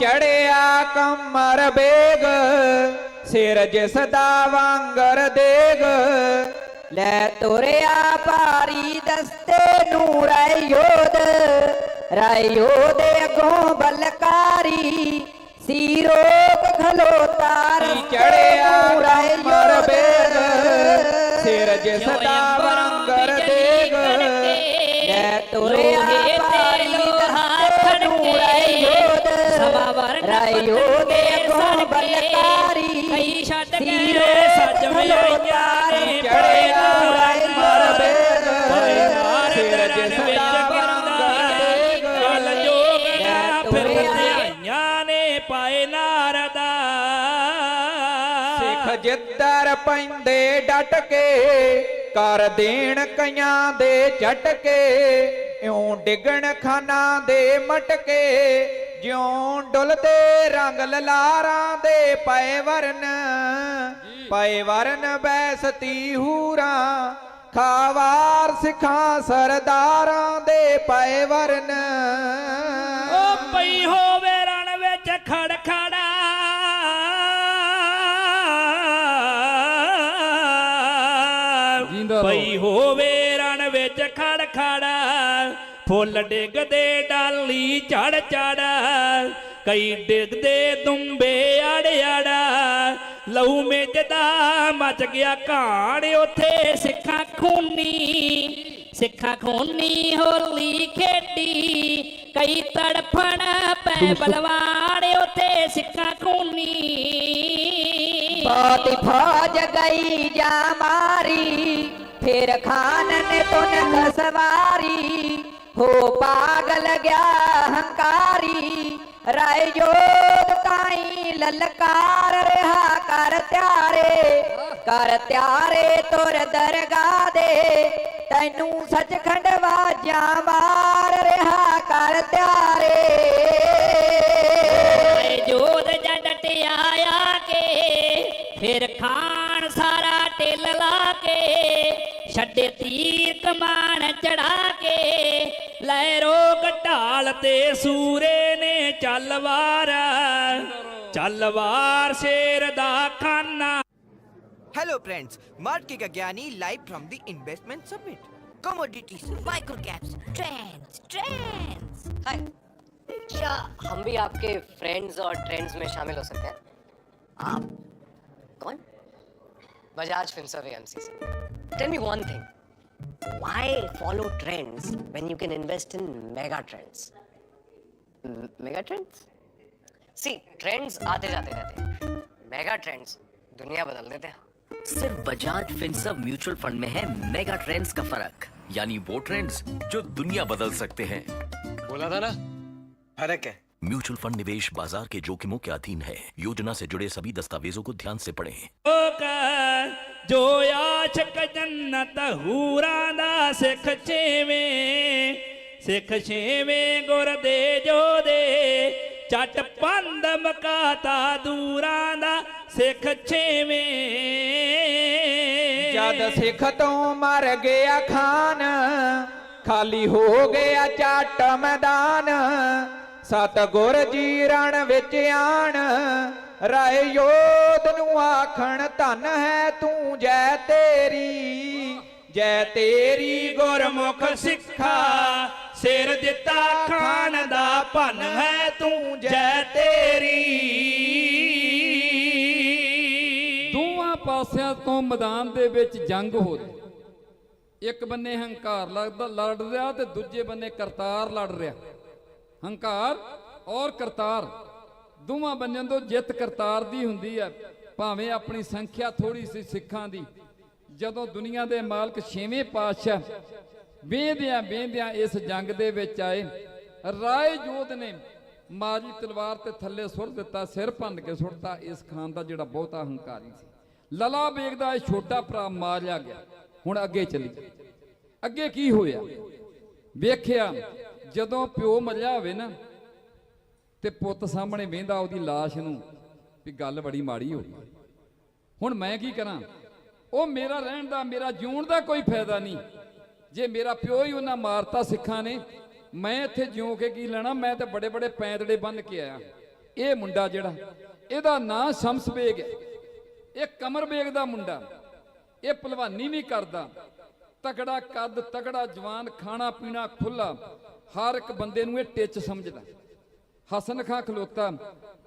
ਚੜਿਆ ਕਮਰ ਬੇਗ ਸਿਰ ਜਿਸ ਦਾ ਵਾਂਗਰ ਦੇਗ। ਲੈ ਤੁਰਿਆ ਭਾਰੀ ਦਸਤੇ ਨੂੰ ਰਾਇ ਯੋਧ ਰਾਇ ਯੋਧ ਅਗੋਂ ਬਲਕਾਰੀ ਸੀ ਰੋਕ ਖਲੋਤਾ ਰਸਤੇ ਚੜਿਆ ਕਮਰ ਬੇਗ ਸਿਰ ਜਿਸ ਦਾ ਵਾਂਗਰ ਦੇਗ। ਲੈ ਤੁਰਿਆ ਯੋਧ ਅਗੋਂ ਬਲਕਾਰੀ। ਕਈ ਛੱਡ ਕੇ ਸੱਜਵੇਂ ਖਲੋਤਾ ਆਈਆਂ ਨੇ ਚੜਿਆ ਰਾਇ ਕਮਰ ਬੇਗ ਨਾਰ ਸਿਰ ਦਰਨ ਜਿਸ ਵਿੱਚ ਦੇਗ ਕਲ ਜੋਗ ਨਾ ਫਿਰ। ਧਿਆਈਆਂ ਨੇ ਪਾਏ ਨਾਰਦਾ ਸਿੱਖ ਜਿੱਦਰ ਪੈਂਦੇ ਡਟ ਕੇ ਕਰ ਦੇਣ ਕਈਆਂ ਦੇ ਝਟਕੇ ਇਉਂ ਡਿਗਣ ਖਾਨਾ ਦੇ ਮਟਕੇ ਜਿਉਂ ਡੁੱਲਦੇ ਰੰਗ ਲਲਾਰਾਂ ਦੇ ਪਏ ਵਰਨ ਪਏ ਵਰਨ ਬੈਸਤੀ ਹੂਰਾਂ ਖਾਵਾਰ ਸਿੱਖਾਂ ਸਰਦਾਰਾਂ ਦੇ ਪਏ ਵਰਨ ਉਹ ਪਈ ਹੋਵੇ ਫੁੱਲ ਡਿੱਗਦੇ ਡਾਲੀ ਝੜ ਝੜ ਕਈ ਡਿੱਗਦੇ ਦੁੰਬੇ ਅੜ ਅੜ। ਲਹੂ ਮੇਜਦਾ ਮਚ ਗਿਆ ਘਾਣ ਉਥੇ ਸਿੱਖਾਂ ਖੂਨੀ ਸਿੱਖਾਂ ਖੂਨੀ ਹੋਲੀ ਖੇਡੀ। ਕਈ ਤੜਫਣ ਪੈ ਬਲਵਾਨ ਉਥੇ ਸਿੱਖਾਂ ਖੂਨੀ। ਬਹੁਤ ਫੌਜ ਗਈ ਜਾ ਮਾਰੀ ਫਿਰ ਖਾਨ ਨੇ ਤੁਨ ਦਸਵਾਰੀ ਹੋ ਪਾਗਲ ਗਿਆ ਹੰਕਾਰੀ, ਰਾਏ ਜੋਤ ਤਾਈ ਲਲਕਾਰ ਰਿਹਾ ਕਰ ਤਿਆਰੇ ਕਰ ਤਿਆਰੇ ਤੁਰ ਦਰਗਾਹ ਦੇ, ਤੈਨੂੰ ਸੱਚਖੰਡ ਵਾਜਾਂ ਮਾਰ ਰਿਹਾ ਕਰ ਤਿਆਰੇ। ਰਾਏ ਜੋਦ ਜੱਟ ਆਇਆ ਕੇ, ਫਿਰ ਖਾਨ ਸਾਰਾ ਟਿਲ ਲਾ ਕੇ ਛੱਡੇ ਤੀਰ ਕਮਾਨ ਚੜਾ ਕੇ ਲੈ ਰੋਗ ਢਾਲ ਤੇ ਸੂਰੇ ਨੇ ਚੱਲ ਵਾਰ ਚੱਲ ਵਾਰ ਸ਼ੇਰ ਦਾ ਖਾਨਾ Hello friends, Market Gagyani live from the Investment Summit. Commodities, microcaps, trends, trends. हाय क्या हम भी आपके फ्रेंड्स और ट्रेंड्स में शामिल हो सकते हैं आप कौन बजाज फिल्मसर एमसी से tell me one thing why follow trends when you can invest in mega trends mega trends see trends आते जाते रहते हैं। मेगा ट्रेंड्स दुनिया बदल देते हैं। सिर्फ़ बजाज फिंसर म्यूचुअल फंड में है मेगा ट्रेंड्स का फ़र्क। यानी वो ट्रेंड्स जो दुनिया बदल सकते हैं। बोला था ना? फ़र्क है। म्यूचुअल फंड निवेश बाज़ार के जोखिमों के अधीन है योजना से जुड़े सभी दस्तावेजों को ध्यान से पढ़ें। जो याचक जन्नत सिख छेवे सिख छेवे गुर दे जो दे चट पंद मकाता दूरां दा सिख छेवे जद सिख तो मर गया खान खाली हो गया चट मैदान ਮੈਦਾਨ ਸਤਗੁਰ ਜੀ ਰਣ ਵਿੱਚ ਆਣ, ਰਾਏ ਯੋਧ ਨੂੰ ਆਖਣ, ਧਨ ਹੈ ਤੂੰ ਜੈ ਤੇਰੀ ਜੈ ਤੇਰੀ ਗੁਰਮੁਖ ਸਿੱਖਾ, ਸਿਰ ਦਿੱਤਾ ਖਾਨ ਦਾ ਭਨ ਹੈ ਤੂੰ ਜੈ ਤੇਰੀ। ਦੋਵਾਂ ਪਾਸਿਆਂ ਤੋਂ ਮੈਦਾਨ ਦੇ ਵਿੱਚ ਜੰਗ ਹੋ ਰਹੀ। ਇੱਕ ਬੰਨੇ ਹੰਕਾਰ ਲੱਗਦਾ ਲੜ ਰਿਹਾ ਤੇ ਦੂਜੇ ਬੰਨੇ ਕਰਤਾਰ ਲੜ ਰਿਹਾ। ਹੰਕਾਰ ਔਰ ਕਰਤਾਰ। ਦੋਵਾਂ ਬੰਨਿਆਂ ਤੋਂ ਜਿੱਤ ਕਰਤਾਰ ਦੀ ਹੁੰਦੀ ਹੈ। ਭਾਵੇਂ ਆਪਣੀ ਸੰਖਿਆ ਥੋੜੀ ਸੀ ਸਿੱਖਾਂ ਦੀ। ਜਦੋਂ ਦੁਨੀਆ ਦੇ ਮਾਲਕ ਛੇਵੇਂ ਪਾਤਸ਼ਾਹ ਵੇਂਦਿਆਂ ਵੇਂਦਿਆਂ ਇਸ ਜੰਗ ਦੇ ਵਿੱਚ ਆਏ, ਰਾਏ ਜੋਧ ਨੇ ਮਾਰੀ ਤਲਵਾਰ ਤੇ ਥੱਲੇ ਸੁੱਟ ਦਿੱਤਾ, ਸਿਰ ਭੰਨ ਕੇ ਸੁੱਟਤਾ। ਇਸ ਖਾਨ ਦਾ ਜਿਹੜਾ ਬਹੁਤਾ ਹੰਕਾਰੀ ਸੀ। ਲਲਾ ਬੇਗ ਦਾ ਇਹ ਛੋਟਾ ਭਰਾ ਮਾਰਿਆ ਗਿਆ। ਹੁਣ ਅੱਗੇ ਚੱਲੀ। ਅੱਗੇ ਕੀ ਹੋਇਆ? ਵੇਖਿਆ ਜਦੋਂ ਪਿਓ ਮਰਿਆ ਹੋਵੇ ਨਾ, ਤੇ ਪੁੱਤ ਸਾਹਮਣੇ ਵੇਂਦਾ ਉਹਦੀ ਲਾਸ਼ ਨੂੰ ਵੀ ਗੱਲ ਬੜੀ ਮਾੜੀ ਹੋ ਗਈ। ਹੁਣ ਮੈਂ ਕੀ ਕਰਾਂ? ਉਹ ਮੇਰਾ ਰਹਿਣ ਦਾ, ਮੇਰਾ ਜਿਉਣ ਦਾ ਕੋਈ ਫਾਇਦਾ ਨਹੀਂ। ਜੇ ਮੇਰਾ ਪਿਓ ਹੀ ਉਹਨਾਂ ਮਾਰਤਾ ਸਿੱਖਾਂ ਨੇ, ਮੈਂ ਇੱਥੇ ਜਿਉਂ ਕੇ ਕੀ ਲੈਣਾ? ਮੈਂ ਤਾਂ ਬੜੇ ਬੜੇ ਪੈਂਦੜੇ ਬੰਨ ਕੇ ਆਇਆ। ਇਹ ਮੁੰਡਾ ਜਿਹੜਾ, ਇਹਦਾ ਨਾਂ ਸ਼ਮਸ ਬੇਗ ਹੈ। ਇਹ ਕਮਰ ਬੇਗ ਦਾ ਮੁੰਡਾ। ਇਹ ਭਲਵਾਨੀ ਨਹੀਂ ਕਰਦਾ। ਤਕੜਾ ਕੱਦ ਤਕੜਾ ਜਵਾਨ, ਖਾਣਾ ਪੀਣਾ ਖੁੱਲਾ ਹਰ ਇੱਕ ਬੰਦੇ ਨੂੰ ਇਹ ਟਿੱਚ ਸਮਝਦਾ। ਹਸਨ ਖਾਂ ਖਲੋਤਾ,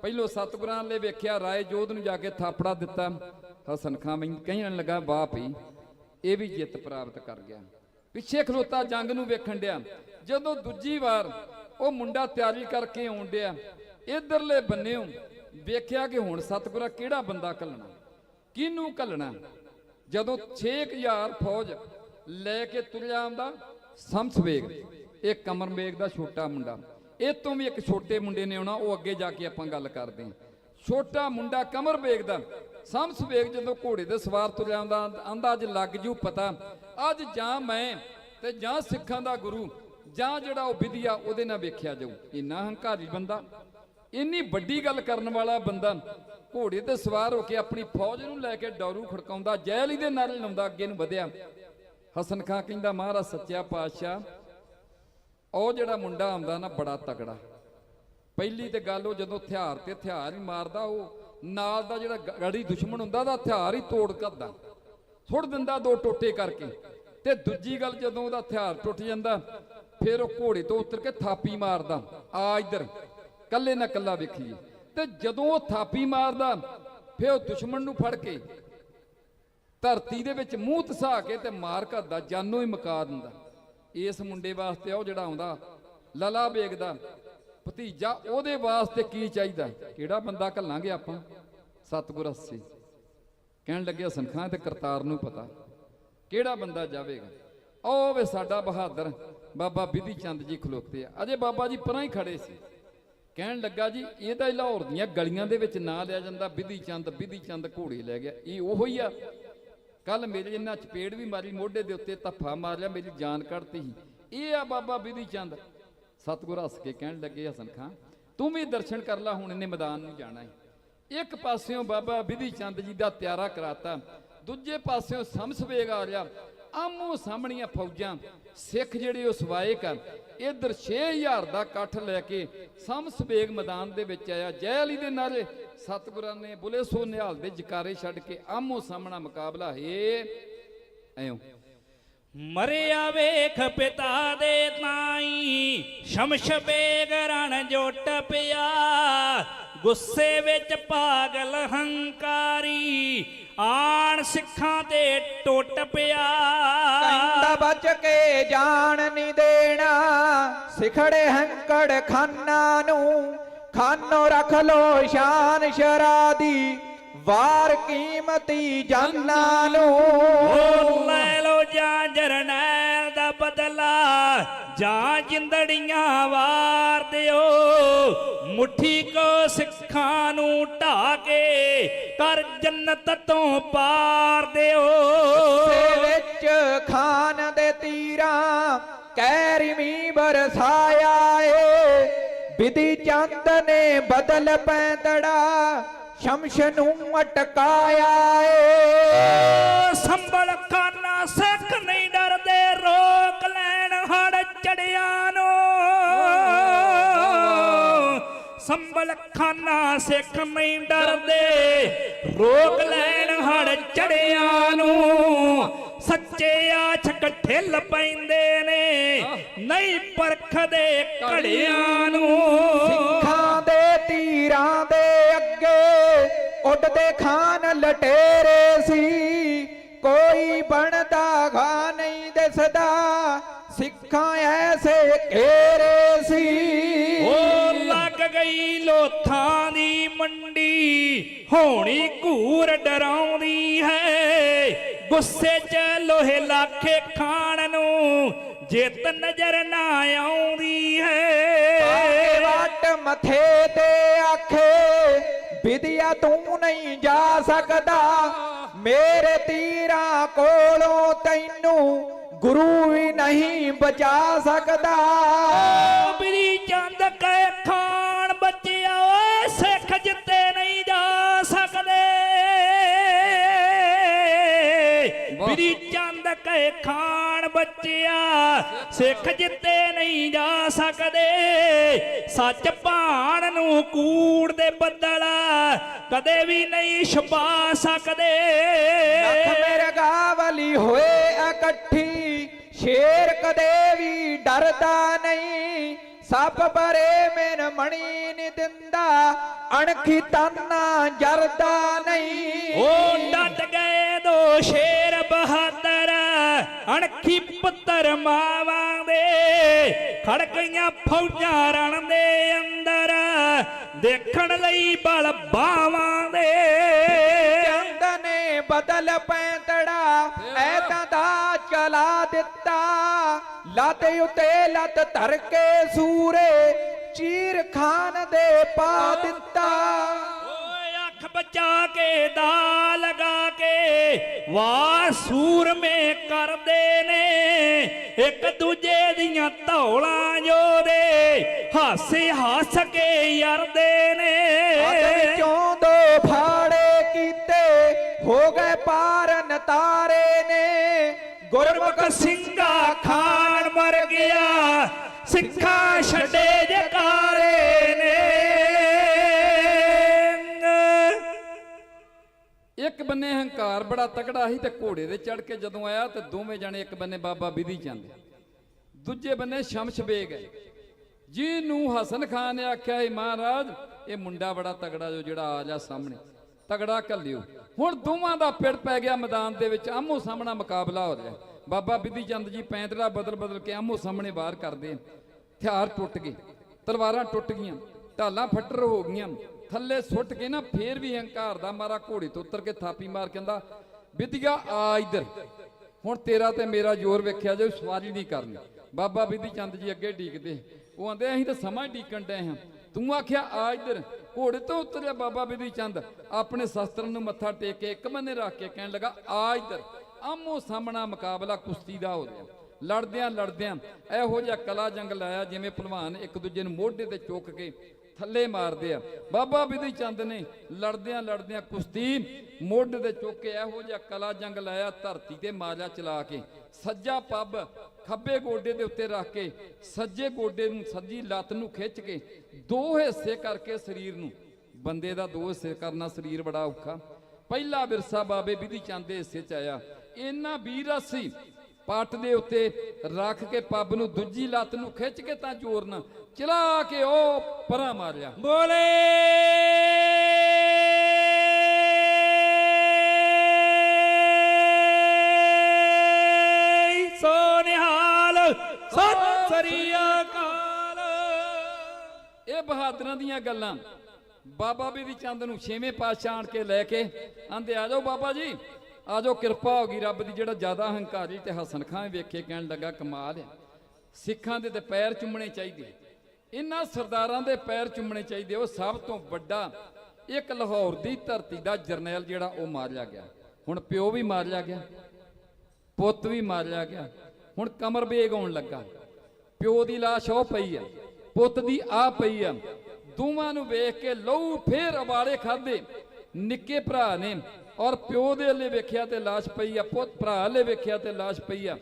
ਪਹਿਲੋ ਸਤਿਗੁਰਾਂ ਨੇ ਵੇਖਿਆ, ਰਾਏ ਜੋਧ ਨੂੰ ਜਾ ਕੇ ਥਾਪੜਾ ਦਿੱਤਾ। ਹਸਨ ਖਾਂ ਮੈਨੂੰ ਕਹਿਣ ਲੱਗਾ ਵਾਹ ਭਈ ਇਹ ਵੀ ਜਿੱਤ ਪ੍ਰਾਪਤ ਕਰ ਗਿਆ। ਪਿੱਛੇ ਖਲੋਤਾ ਜੰਗ ਨੂੰ ਵੇਖਣ ਡਿਆ। ਜਦੋਂ ਦੂਜੀ ਵਾਰ ਉਹ ਮੁੰਡਾ ਤਿਆਰੀ ਕਰਕੇ ਆਉਣ ਡਿਆ, ਇਧਰਲੇ ਬੰਨਿਓ ਵੇਖਿਆ ਕਿ ਹੁਣ ਸਤਿਗੁਰਾ ਕਿਹੜਾ ਬੰਦਾ ਕੱਲਣਾ ਕਿਹਨੂੰ ਕੱਲਣਾ ਜਦੋਂ 6000 ਫੌਜ ਲੈ ਕੇ ਤੁਰਿਆ ਆਉਂਦਾ ਸੰਸ ਇਹ ਕਮਰ ਵੇਗ ਦਾ ਛੋਟਾ ਮੁੰਡਾ। ਇਹ ਤੋਂ ਵੀ ਇੱਕ ਛੋਟੇ ਮੁੰਡੇ ਨੇ ਆਉਣਾ, ਉਹ ਅੱਗੇ ਜਾ ਕੇ ਆਪਾਂ ਗੱਲ ਕਰਦੇ ਹਾਂ। ਛੋਟਾ ਮੁੰਡਾ ਕਮਰ ਵੇਗ ਦਾ। ਸੰਸ ਵੇਗ ਜਦੋਂ ਘੋੜੇ ਦੇ ਸਵਾਰ ਤੁਰਿਆ ਆਉਂਦਾ ਆਂਦਾ ਅੱਜ ਲੱਗ ਜੂ ਪਤਾ। ਅੱਜ ਜਾਂ ਮੈਂ ਤੇ ਜਾਂ ਸਿੱਖਾਂ ਦਾ ਗੁਰੂ, ਜਾਂ ਜਿਹੜਾ ਉਹ ਵਿਧਿਆ ਉਹਦੇ ਨਾਲ ਵੇਖਿਆ ਜਾਊ। ਇੰਨਾ ਹੰਕਾਰੀ ਬੰਦਾ। ਇੰਨੀ ਵੱਡੀ ਗੱਲ ਕਰਨ ਵਾਲਾ ਬੰਦਾ। ਘੋੜੇ ਤੇ ਸਵਾਰ ਹੋ ਕੇ ਆਪਣੀ ਫੌਜ ਨੂੰ ਲੈ ਕੇ ਡੌਰੂ ਖੜਕਾਉਂਦਾ ਜੈ ਅਲੀ ਦੇ ਨਾਲ ਲਾਉਂਦਾ, ਅੱਗੇ ਨੂੰ ਵਧਿਆ। ਹਸਨ ਖਾਂ ਕਹਿੰਦਾ, ਮਹਾਰਾਜ, ਸੱਚਿਆ ਪਾਤਸ਼ਾਹ ਉਹ ਜਿਹੜਾ ਮੁੰਡਾ ਆਉਂਦਾ ਨਾ ਬੜਾ ਤਗੜਾ। ਪਹਿਲੀ ਤੇ ਗੱਲ ਉਹ ਜਦੋਂ ਹਥਿਆਰ ਤੇ ਹਥਿਆਰ ਹੀ ਮਾਰਦਾ, ਉਹ ਨਾਲ ਦਾ ਜਿਹੜਾ ਗੜੀ ਦੁਸ਼ਮਣ ਹੁੰਦਾ, ਉਹਦਾ ਹਥਿਆਰ ਹੀ ਤੋੜ ਕਰਦਾ। ਸੁੱਟ ਦਿੰਦਾ ਦੋ ਟੋਟੇ ਕਰਕੇ। ਤੇ ਦੂਜੀ ਗੱਲ ਜਦੋਂ ਉਹਦਾ ਹਥਿਆਰ ਟੁੱਟ ਜਾਂਦਾ, ਫਿਰ ਉਹ ਘੋੜੇ ਤੋਂ ਉਤਰ ਕੇ ਥਾਪੀ ਮਾਰਦਾ, ਆ ਇੱਧਰ ਕੱਲੇ ਨਾ ਕੱਲਾ ਵੇਖੀਏ। ਤੇ ਜਦੋਂ ਉਹ ਥਾਪੀ ਮਾਰਦਾ, ਫਿਰ ਉਹ ਦੁਸ਼ਮਣ ਨੂੰ ਫੜ ਕੇ ਧਰਤੀ ਦੇ ਵਿੱਚ ਮੂੰਹ ਤਸਾ ਕੇ ਤੇ ਮਾਰ ਕਰਦਾ, ਜਾਨੋਂ ਹੀ ਮਕਾ ਦਿੰਦਾ। ਇਸ ਮੁੰਡੇ ਵਾਸਤੇ ਉਹ ਜਿਹੜਾ ਆਉਂਦਾ, ਲਲਾ ਬੇਗ ਦਾ। ਭਤੀਜਾ, ਉਹਦੇ ਵਾਸਤੇ ਕੀ ਚਾਹੀਦਾ? ਕਿਹੜਾ ਬੰਦਾ ਘੱਲਾਂਗੇ ਆਪਾਂ? ਸਤਿਗੁਰ ਅੱਸੀ ਕਹਿਣ ਲੱਗੇ ਹਸਨ ਖਾਂ ਤੇ ਕਰਤਾਰ ਨੂੰ ਪਤਾ। ਕਿਹੜਾ ਬੰਦਾ ਜਾਵੇਗਾ? ਉਹ ਵੇ ਸਾਡਾ ਬਹਾਦਰ, ਬਾਬਾ ਬਿਧੀ ਚੰਦ ਜੀ ਖਲੋਤੇ ਆ। ਅਜੇ ਬਾਬਾ ਜੀ ਪਰਾਂ ਹੀ ਖੜੇ ਸੀ। ਕਹਿਣ ਲੱਗਾ ਜੀ ਇਹ ਤਾਂ ਲਾਹੌਰ ਦੀਆਂ ਗਲੀਆਂ ਦੇ ਵਿੱਚ ਨਾਂ ਲਿਆ ਜਾਂਦਾ, ਬਿਧੀ ਚੰਦ ਬਿਧੀ ਚੰਦ ਘੋੜੇ ਲੈ ਗਿਆ। ਇਹ ਉਹੋ ਹੀ ਆ। ਕੱਲ ਮੇਰੇ ਇਹਨਾਂ ਚਪੇੜ ਵੀ ਮਾਰੀ, ਮੋਢੇ ਦੇ ਉੱਤੇ ਧੱਫਾ ਮਾਰ ਲਿਆ ਮੇਰੀ ਜਾਨ ਕੱਢਤੀ ਸੀ। ਇਹ ਆ ਬਾਬਾ ਬਿਧੀ ਚੰਦ। ਸਤਿਗੁਰ ਹੱਸ ਕੇ ਕਹਿਣ ਲੱਗੇ, ਹਸਨ ਖਾਂ, ਤੂੰ ਵੀ ਦਰਸ਼ਨ ਕਰ ਲੈ, ਹੁਣ ਇਹਨੇ ਮੈਦਾਨ ਨੂੰ ਜਾਣਾ ਹੈ ਇੱਕ ਪਾਸਿਓਂ ਬਾਬਾ ਬਿਧੀ ਚੰਦ ਜੀ ਦਾ ਤਿਆਰਾ ਕਰਾਤਾ, ਦੂਜੇ ਪਾਸਿਓਂ ਸਮਸ ਆ ਰਿਹਾ। ਆਮੋ ਸਾਹਮਣੀਆਂ ਫੌਜਾਂ, ਸਿੱਖ ਜਿਹੜੇ ਉਹ ਸਵਾਇਕ ਆ, ਇਧਰ 6000 ਦਾ ਇਕੱਠ ਲੈ ਕੇ ਸਮਸ ਮੈਦਾਨ ਦੇ ਵਿੱਚ ਆਇਆ। ਜੈ ਅਲੀ ਦੇ ਨਾਰੇ ਸਤਿਗੁਰਾਂ ਨੇ ਬੁਲੇ ਸੋ ਨਿਹਾਲ ਦੇ ਜਕਾਰੇ ਛੱਡ ਕੇ ਆਮੋ ਸਾਹਮਣਾ ਮੁਕਾਬਲਾ ਹੈ। ਐਉਂ। ਮਰਿਆ ਵੇਖ ਪਿਤਾ ਦੇ ਤਾਈ ਸ਼ਮਸ਼ ਬੇਗ ਰਣ ਜੋਟ ਪਿਆ। ਗੁੱਸੇ ਵਿੱਚ ਪਾਗਲ ਹੰਕਾਰੀ ਆਣ ਸਿੱਖਾਂ ਤੇ ਟੁੱਟ ਪਿਆ। ਕਹਿੰਦਾ ਬਚ ਕੇ ਜਾਣ ਨਹੀਂ ਦੇਣਾ ਸਿਖੜੇ ਹੰਕੜ ਖਾਨਾ ਨੂੰ ਖਾਨੋ ਰੱਖ ਲੋ ਸ਼ਾਨ ਸ਼ਰਾਦੀ ਵਾਰ ਕੀਮਤੀ ਜਾਨਾਂ ਨੂੰ। ਲੈ ਲੋ ਜਾਂ ਜਰਨੈਲ ਦਾ ਬਦਲਾ ਜਾਂ ਜਿੰਦੜੀਆਂ ਵਾਰ ਦਿਓ। ਮੁੱਠੀ ਕੋ ਸਿੱਖਾਂ ਨੂੰ ਢਾ ਕੇ ਕਰ ਜੰਨਤ ਤੋਂ ਪਾਰ ਦਿਓ। ਦੇ ਵਿੱਚ ਖਾਨ ਦੇ ਤੀਰਾਂ ਕੈਰਮੀ ਬਰਸਾਇਆ ਏ। ਵਿਧੀ ਚੰਦ ਨੇ ਬਦਲ ਪੈਂਦੜਾ ਸ਼ਮਸ਼ ਨੂੰ ਅਟਕਾਇਆ ਏ। ਸੰਭਲ ਖਾਨਾ ਸਿੱਖ ਨਹੀਂ ਡਰਦੇ, ਰੋਕ ਲੈਣ ਹੜ ਚੜਿਆਂ ਨੂੰ। ਸੰਭਲ ਖਾਨਾ ਸਿੱਖ ਨਹੀਂ ਡਰਦੇ, ਰੋਕ ਲੈਣ ਹੜ ਚੜਿਆਂ ਨੂੰ। ਸੱਚੇ ਆਛਕ ਠਿੱਲ ਪੈਂਦੇ ਨਹੀਂ ਪਰਖਦੇ ਘੜਿਆਂ ਨੂੰ। ਸਿੱਖਾਂ ਦੇ ਤੀਰਾਂ ਦੇ ਅੱਗੇ ਉੱਡਦੇ ਖਾਨ ਲਟੇਰੇ ਸੀ। ਕੋਈ ਬਣਦਾ ਘਾ ਨਹੀਂ ਦਿਸਦਾ ਸਿੱਖਾਂ ਐਸੇ ਘੇਰੇ ਸੀ। ਉਹ ਲੱਗ ਗਈ ਲੋਥਾਂ ਦੀ ਮੰਡੀ ਹੋਣੀ ਘੂਰ ਡਰਾਉਂਦੀ ਹੈ। ਗੁੱਸੇ 'ਚ ਲੋਹੇ ਲਾਖੇ ਖਾਣ ਨੂੰ ਜਿੱਤ ਨਜ਼ਰ ਨਾ ਆਉਂਦੀ ਹੈ। ਵਾਟ ਮਥੇ ਤੇ ਆਖੇ ਵਿਦਿਆ ਤੂੰ ਨਹੀਂ ਜਾ ਸਕਦਾ। ਮੇਰੇ ਤੀਰਾਂ ਕੋਲੋਂ ਤੈਨੂੰ ਗੁਰੂ ਵੀ ਨਹੀਂ ਬਚਾ ਸਕਦਾ। ਬਰੀ ਚੰਦ ਕੈ ਖਾਨ ਕੈ ਖਾਨ ਬੱਚਿਆ ਸਿੱਖ ਜਿੱਤੇ ਨਹੀਂ ਜਾ ਸਕਦੇ। ਸੱਚ ਭਾਣ ਨੂੰ ਕੂੜ ਦੇ ਬੱਦਲ ਕਦੇ ਵੀ ਨਹੀਂ ਛੁਪਾ ਸਕਦੇ। ਲੱਖ ਮੇਰੇ ਗਾਵਲੀ ਹੋਏ ਇਕੱਠੀ ਸ਼ੇਰ ਕਦੇ ਵੀ ਡਰਦਾ ਨਹੀਂ। ਸਭ ਬਰੇ ਮੇਨ ਮਣੀ ਨੀ ਦਿੰਦਾ ਅਣਖੀ ਤਾਨਾ ਜਰਦਾ ਨਹੀਂ। ਉਹ ਡਟ ਗਏ ਦੋ ਸ਼ੇਰ ਅਣਖੀ ਪੁੱਤਰ ਮਾਵਾਂ ਦੇ ਖੜ ਗਈਆਂ ਫੌਜਾਂ ਰਣ ਦੇ ਅੰਦਰ, ਦੇਖਣ ਲਈ ਬਲ ਬਾਵਾਂ ਦੇ। ਚੰਦ ਨੇ ਬਦਲ ਪੈਂਤੜਾ ਐਦਾਂ ਦਾ ਚਲਾ ਦਿੱਤਾ। ਲੱਤ ਉਤੇ ਲੱਤ ਧਰ ਕੇ ਸੂਰੇ, ਚੀਰ ਖਾਨ ਦੇ ਪਾ ਦਿੱਤਾ। ਅੱਖ ਬਚਾ ਕੇ ਦਾ ਲਗਾ ਕੇ ਵਾਹ ਸੂਰਮੇ ਕਰਦੇ ਨੇ। ਇੱਕ ਦੂਜੇ ਦੀਆਂ ਧੌਲਾਂ ਜੋਦੇ ਹਾਸੇ ਹੱਸ ਕੇ ਯਰਦੇ ਨੇ। ਵਿੱਚੋਂ ਦੋ ਫਾੜੇ ਕੀਤੇ, ਹੋ ਗਏ ਪਾਰ ਨਤਾਰੇ ਨੇ। ਗੁਰਮੁਖ ਸਿੰਘਾ ਖਾਨ ਮਰ ਗਿਆ ਸਿੱਖਾਂ ਛੱਡੇ ਜਕਾਰੇ ਇੱਕ ਬੰਨੇ ਹੰਕਾਰ ਬੜਾ ਤਕੜਾ ਸੀ ਤੇ ਘੋੜੇ ਦੇ ਚੜ ਕੇ ਜਦੋਂ ਆਇਆ ਤੇ ਦੋਵੇਂ ਜਣੇ ਇੱਕ ਬੰਨੇ ਬਾਬਾ ਬਿਧੀ ਚੰਦ, ਦੂਜੇ ਬੰਨੇ ਸ਼ਮਸ਼ ਬੇਗ ਹੈ। ਜਿਹਨੂੰ ਹਸਨ ਖਾਨ ਨੇ ਆਖਿਆ ਸੀ ਮਹਾਰਾਜ, ਇਹ ਮੁੰਡਾ ਬੜਾ ਤਗੜਾ ਜੋ ਜਿਹੜਾ ਆ ਜਾ ਸਾਹਮਣੇ ਤਗੜਾ ਕੱਲਿਓ ਹੁਣ ਦੋਵਾਂ ਦਾ ਪਿੜ ਪੈ ਗਿਆ ਮੈਦਾਨ ਦੇ ਵਿੱਚ ਆਮੋ ਸਾਹਮਣਾ ਮੁਕਾਬਲਾ ਹੋ ਰਿਹਾ। ਬਾਬਾ ਬਿਧੀ ਚੰਦ ਜੀ ਪੈਂਤੜਾ ਬਦਲ ਬਦਲ ਕੇ ਆਮੋ ਸਾਹਮਣੇ ਬਾਹਰ ਕਰਦੇ ਹਥਿਆਰ ਟੁੱਟ ਗਏ, ਤਲਵਾਰਾਂ ਟੁੱਟ ਗਈਆਂ, ਢਾਲਾਂ ਫੱਟਰ ਹੋ ਗਈਆਂ। ਥੱਲੇ ਸੁੱਟ ਕੇ ਨਾ ਫੇਰ ਵੀ ਹੰਕਾਰ ਦਾ ਮਾਰਾ ਘੋੜੇ ਤੋਂ ਉਤਰ ਕੇ ਥਾਪੀ ਮਾਰ ਕਹਿੰਦਾ ਵਿਦਿਆ ਆ ਇੱਧਰ। ਹੁਣ ਤੇਰਾ ਤੇ ਮੇਰਾ ਜ਼ੋਰ ਵੇਖਿਆ ਜੇ ਸਵਾਰੀ ਨਹੀਂ ਕਰਨੀ। ਬਾਬਾ ਬਿਧੀ ਚੰਦ ਜੀ ਅੱਗੇ ਢੀਕਦੇ ਉਹ ਆਂਦੇ, ਅਸੀਂ ਤਾਂ ਸਮਾਂ ਢੀਕਣ ਡਏ ਹਾਂ। ਤੂੰ ਆਖਿਆ ਆ ਇੱਧਰ। ਘੋੜੇ ਤੋਂ ਉਤਰਿਆ ਬਾਬਾ ਬਿਧੀ ਚੰਦ। ਆਪਣੇ ਸ਼ਸਤਰ ਨੂੰ ਮੱਥਾ ਟੇਕ ਕੇ ਇੱਕ ਬੰਨੇ ਰੱਖ ਕੇ ਕਹਿਣ ਲੱਗਾ, ਆ ਇੱਧਰ। ਆਮੋ ਸਾਹਮਣਾ ਮੁਕਾਬਲਾ ਕੁਸ਼ਤੀ ਦਾ ਹੋ ਗਿਆ ਲੜਦਿਆਂ ਲੜਦਿਆਂ ਇਹੋ ਜਿਹਾ ਕਲਾ ਜੰਗ ਲਾਇਆ ਜਿਵੇਂ ਭਲਵਾਨ ਇੱਕ ਦੂਜੇ ਨੂੰ ਮੋਢੇ ਤੇ ਚੁੱਕ ਕੇ ਥੱਲੇ ਮਾਰਦੇ ਆ। ਬਾਬਾ ਬਿਧੀ ਚੰਦ ਨੇ ਲੜਦਿਆਂ ਲੜਦਿਆਂ ਕੁਸ਼ਤੀ ਮੋਢੇ ਤੇ ਚੁੱਕ ਕੇ ਇਹੋ ਜਿਹਾ ਕਲਾ ਜੰਗ ਲਾਇਆ, ਧਰਤੀ ਤੇ ਮਾਰਿਆ ਚਲਾ ਕੇ। ਸੱਜਾ ਪੱਬ ਖੱਬੇ ਗੋਡੇ ਦੇ ਉੱਤੇ ਰੱਖ ਕੇ, ਸੱਜੇ ਗੋਡੇ ਨੂੰ, ਸੱਜੀ ਲੱਤ ਨੂੰ ਖਿੱਚ ਕੇ, ਦੋ ਹਿੱਸੇ ਕਰਕੇ ਸਰੀਰ ਨੂੰ। ਬੰਦੇ ਦਾ ਦੋ ਹਿੱਸੇ ਕਰਨਾ ਸਰੀਰ ਬੜਾ ਔਖਾ। ਪਹਿਲਾ ਵਿਰਸਾ ਬਾਬੇ ਬਿਧੀ ਚੰਦ ਦੇ ਹਿੱਸੇ ਚ ਆਇਆ। ਇਹਨਾਂ ਵੀਰ ਸੀ ਪੱਟ ਦੇ ਉੱਤੇ ਰੱਖ ਕੇ ਪੱਬ ਨੂੰ ਦੂਜੀ ਲੱਤ ਨੂੰ ਖਿੱਚ ਕੇ ਤਾਂ ਜ਼ੋਰ ਨਾਲ ਚਲਾ ਕੇ ਉਹ ਪਰਾਂ ਮਾਰਿਆ। ਬੋਲੇ। ਸੋਨਿਹਾਲ ਸਤਿ ਸ੍ਰੀ ਅਕਾਲ। ਇਹ ਬਹਾਦਰਾਂ ਦੀਆਂ ਗੱਲਾਂ। ਬਾਬਾ ਬਿਧੀ ਚੰਦ ਨੂੰ ਛੇਵੇਂ ਪਾਤਸ਼ਾਹ ਆਣ ਕੇ ਲੈ ਕੇ ਆਂਦੇ ਆ ਜਾਓ ਬਾਬਾ ਜੀ ਆ ਜਾਓ ਕਿਰਪਾ ਹੋ ਗਈ ਰੱਬ ਦੀ, ਜਿਹੜਾ ਜ਼ਿਆਦਾ ਹੰਕਾਰੀ ਤੇ ਹਸਨ ਖਾਂ ਵੇਖੇ ਕਹਿਣ ਲੱਗਾ ਕਮਾਲ ਹੈ। ਸਿੱਖਾਂ ਦੇ ਤੇ ਪੈਰ ਚੁੰਮਣੇ ਚਾਹੀਦੇ। ਇਹਨਾਂ ਸਰਦਾਰਾਂ ਦੇ ਪੈਰ ਚੁੰਮਣੇ ਚਾਹੀਦੇ। ਉਹ ਸਭ ਤੋਂ ਵੱਡਾ ਇੱਕ ਲਾਹੌਰ ਦੀ ਧਰਤੀ ਦਾ ਜਰਨੈਲ ਜਿਹੜਾ, ਉਹ ਮਾਰਿਆ ਗਿਆ। ਹੁਣ ਪਿਓ ਵੀ ਮਾਰਿਆ ਗਿਆ। ਪੁੱਤ ਵੀ ਮਾਰਿਆ ਗਿਆ। ਹੁਣ ਕਮਰ ਬੇਗ ਆਉਣ ਲੱਗਾ। ਪਿਓ ਦੀ ਲਾਸ਼ ਉਹ ਪਈ ਆ। ਪੁੱਤ ਦੀ ਆ ਪਈ ਆ। ਦੋਵਾਂ ਨੂੰ ਵੇਖ ਕੇ ਲਹੂ ਫੇਰ ਅਵਾਲੇ ਖਾਦੇ ਨਿੱਕੇ ਭਰਾ ਨੇ ਔਰ ਪਿਓ ਦੇ ਹੱਲੇ ਵੇਖਿਆ ਤੇ ਲਾਸ਼ ਪਈ ਆ, ਪੁੱਤ ਭਰਾ ਹੱਲੇ ਵੇਖਿਆ ਤੇ ਲਾਸ਼ ਪਈ ਆ।